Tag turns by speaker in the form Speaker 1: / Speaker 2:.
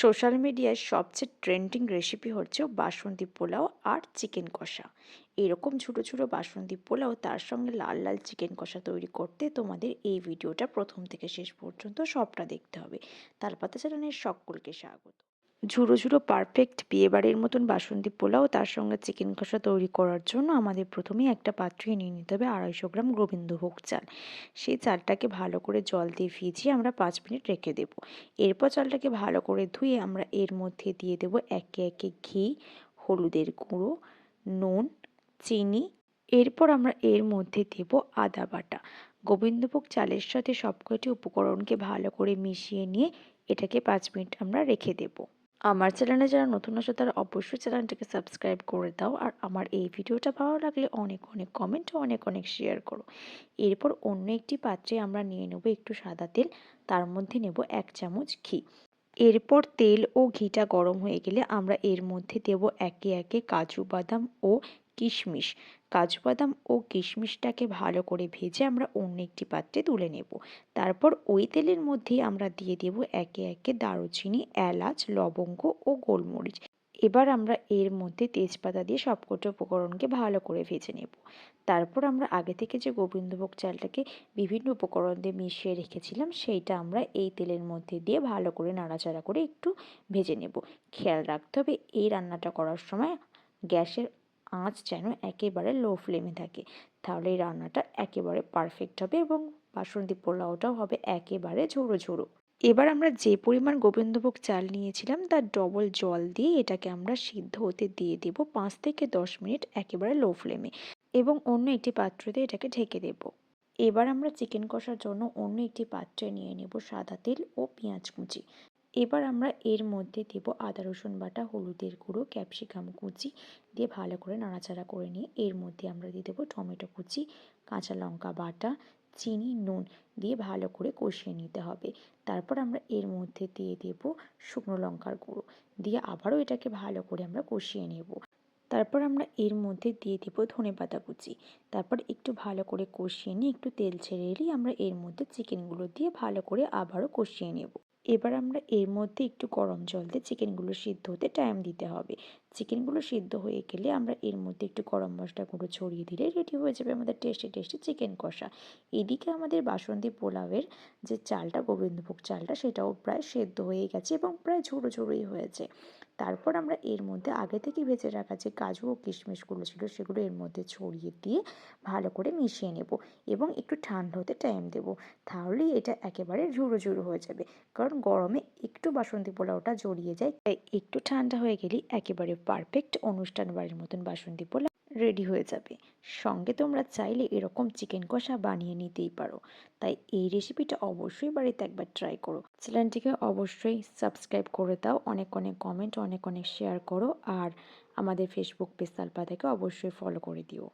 Speaker 1: Social মিডিয়ায় সবচেয়ে trending recipe হচ্ছে বাসন্তী পোলাও আর চিকেন কষা। এরকম ছোটো ছোটো বাসন্তী পোলাও তার সঙ্গে লাল লাল চিকেন কষা তৈরি করতে তোমাদের এই ভিডিওটা প্রথম থেকে শেষ পর্যন্ত সবটা দেখতে হবে। তার পাতা চ্যানেলের সকলকে স্বাগত। ঝুড়ো ঝুড়ো পারফেক্ট বিয়েবাড়ির মতন বাসন্তী পোলাও তার সঙ্গে চিকেন কষা তৈরি করার জন্য আমাদের প্রথমেই একটা পাত্রে নিয়ে নিতে হবে আড়াইশো গ্রাম গোবিন্দভোগ চাল। সেই চালটাকে ভালো করে জল দিয়ে ভিজিয়ে আমরা পাঁচ মিনিট রেখে দেব। এরপর চালটাকে ভালো করে ধুয়ে আমরা এর মধ্যে দিয়ে দেব একে একে ঘি, হলুদের গুঁড়ো, নুন, চিনি। এরপর আমরা এর মধ্যে দেব আদা বাটা। গোবিন্দভোগ চালের সাথে সবকটি উপকরণকে ভালো করে মিশিয়ে নিয়ে এটাকে পাঁচ মিনিট আমরা রেখে দেবো। আমার চ্যানেলে যারা নতুন আছে, তারা অবশ্যই চ্যানেলটাকে সাবস্ক্রাইব করে দাও। আর আমার এই ভিডিওটা ভালো লাগলে অনেক অনেক কমেন্ট অনেক অনেক শেয়ার করো। এরপর অন্য একটি পাত্রে আমরা নিয়ে নেব একটু সাদা তেল, তার মধ্যে নেব এক চামচ ঘি। এরপর তেল ও ঘিটা গরম হয়ে গেলে আমরা এর মধ্যে দেব একে একে কাজু, বাদাম ও কিশমিশ। কাজু বাদাম ও কিশমিশটাকে ভালো করে ভেজে আমরা অন্য একটি পাত্রে তুলে নেব। তারপর ওই তেলের মধ্যেই আমরা দিয়ে দেব একে একে দারুচিনি, এলাচ, লবঙ্গ ও গোলমরিচ। এবার আমরা এর মধ্যে তেজপাতা দিয়ে সবকটা উপকরণকে ভালো করে ভেজে নেব। তারপর আমরা আগে থেকে যে গোবিন্দভোগ চালটাকে বিভিন্ন উপকরণ দিয়ে মিশিয়ে রেখেছিলাম, সেইটা আমরা এই তেলের মধ্যে দিয়ে ভালো করে নাড়াচাড়া করে একটু ভেজে নেব। খেয়াল রাখতে হবে এই রান্নাটা করার সময় গ্যাসের আঁচ যেন একেবারে লো ফ্লেমে থাকে। তাহলে এই রান্নাটা একেবারে পারফেক্ট হবে এবং বাসন্তী পোলাওটাও হবে একেবারে ঝোড়ো ঝোড়ো এবার আমরা যে পরিমাণ গোবিন্দভোগ চাল নিয়েছিলাম, তার ডবল জল দিয়ে এটাকে আমরা সিদ্ধ হতে দিয়ে দেব পাঁচ থেকে দশ মিনিট একেবারে লো ফ্লেমে এবং অন্য একটি পাত্রতে এটাকে ঢেকে দেব। এবার আমরা চিকেন কষার জন্য অন্য একটি পাত্রে নিয়ে নেব সাদা তেল ও পেঁয়াজ কুচি। এবার আমরা এর মধ্যে দেব আদা, রসুন বাটা, হলুদের গুঁড়ো, ক্যাপসিকাম কুচি দিয়ে ভালো করে নাড়াচাড়া করে নিয়ে এর মধ্যে আমরা দিয়ে দেবো টমেটো কুচি, কাঁচা লঙ্কা বাটা, চিনি, নুন দিয়ে ভালো করে কষিয়ে নিতে হবে। তারপর আমরা এর মধ্যে দিয়ে দেব শুকনো লঙ্কার গুঁড়ো দিয়ে আবারও এটাকে ভালো করে আমরা কষিয়ে নেব। তারপর আমরা এর মধ্যে দিয়ে দেবো ধনে পাতা কুচি। তারপর একটু ভালো করে কষিয়ে নিয়ে একটু তেল ছেড়ে এলেই আমরা এর মধ্যে চিকেনগুলো দিয়ে ভালো করে আবারও কষিয়ে নেব। এবার আমরা এর মধ্যে একটু গরম জল দিয়ে চিকেনগুলো সিদ্ধ হতে টাইম দিতে হবে। চিকেনগুলো সিদ্ধ হয়ে গেলে আমরা এর মধ্যে একটু গরম মশলা গুঁড়ো ছড়িয়ে দিলে রেডি হয়ে যাবে আমাদের টেস্টি টেস্টি চিকেন কষা। এদিকে আমাদের বাসন্তী পোলাওয়ের যে চালটা, গোবিন্দভোগ চালটা, সেটাও প্রায় সেদ্ধ হয়ে গেছে এবং প্রায় ঝোড়ো ঝোড়োই হয়েছে। তারপর আমরা এর মধ্যে আগে থেকে ভেজে রাখা যে কাজু ও কিশমিশগুলো ছিল, সেগুলো এর মধ্যে ছড়িয়ে দিয়ে ভালো করে মিশিয়ে নেব এবং একটু ঠান্ডা হতে টাইম দেব। তাহলেই এটা একেবারে ঝুড়ো ঝুড়ো হয়ে যাবে। কারণ গরমে একটু বাসন্তী পোলাওটা জড়িয়ে যায়, তাই একটু ঠান্ডা হয়ে গেলেই একেবারে পারফেক্ট অনুষ্ঠান বাড়ির মতন বাসন্তী পোলাও রেডি হয়ে যাবে। সঙ্গে তোমরা চাইলে এরকম চিকেন কষা বানিয়ে নিতেই পারো। তাই এই রেসিপিটা অবশ্যই বাড়িতে একবার ট্রাই করো। চ্যানেলটিকে অবশ্যই সাবস্ক্রাইব করে দাও, অনেক অনেক কমেন্ট অনেক অনেক শেয়ার করো, আর আমাদের ফেসবুক পেজ তালপাতাকে অবশ্যই ফলো করে দিও।